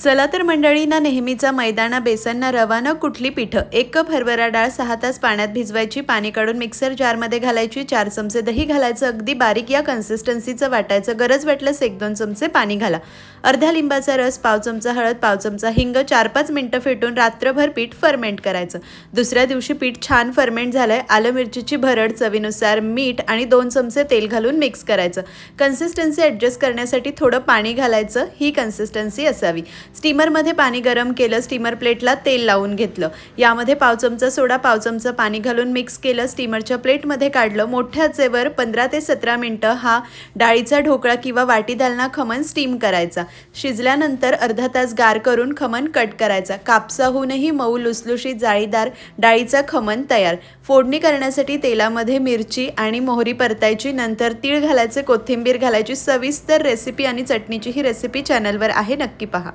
चला तर मंडळींना नेहमीचा मैदाना बेसनना रवा न कुठली पिठं? एक कप हरभरा डाळ सहा तास पाण्यात भिजवायची पाणी काढून मिक्सर जारमध्ये घालायची चार चमचे दही घालायचं अगदी बारीक या कन्सिस्टन्सीचं वाटायचं. गरज वाटल्यास एक दोन चमचे पाणी घाला. अर्ध्या लिंबाचा रस पाव चमचा हळद पाव चमचा हिंग चार पाच मिनटं फेटून रात्रभर पीठ फर्मेंट करायचं. दुसऱ्या दिवशी पीठ छान फर्मेंट झालंय आलं मिरचीची भरड चवीनुसार मीठ आणि दोन चमचे तेल घालून मिक्स करायचं. कन्सिस्टन्सी ॲडजस्ट करण्यासाठी थोडं पाणी घालायचं ही कन्सिस्टन्सी असावी. स्टीमरमध्ये पाणी गरम केलं स्टीमर प्लेटला तेल लावून घेतलं. यामध्ये पाव चमचा सोडा पाव चमचा पाणी घालून मिक्स केलं स्टीमरच्या प्लेटमध्ये काढलं. मोठ्या आचेवर पंधरा ते सतरा मिनटं हा डाळीचा ढोकळा किंवा वाटी दालना खमण स्टीम करायचा. शिजल्यानंतर अर्धा तास गार करून खमण कट करायचा. कापसाहूनही मऊ लुसलुशीत जाळीदार डाळीचा खमण तयार. फोडणी करण्यासाठी तेलामध्ये मिरची आणि मोहरी परतायची नंतर तीळ घालायचे कोथिंबीर घालायची सविस्तर रेसिपी आणि चटणीची ही रेसिपी चॅनलवर आहे. नक्की पहा.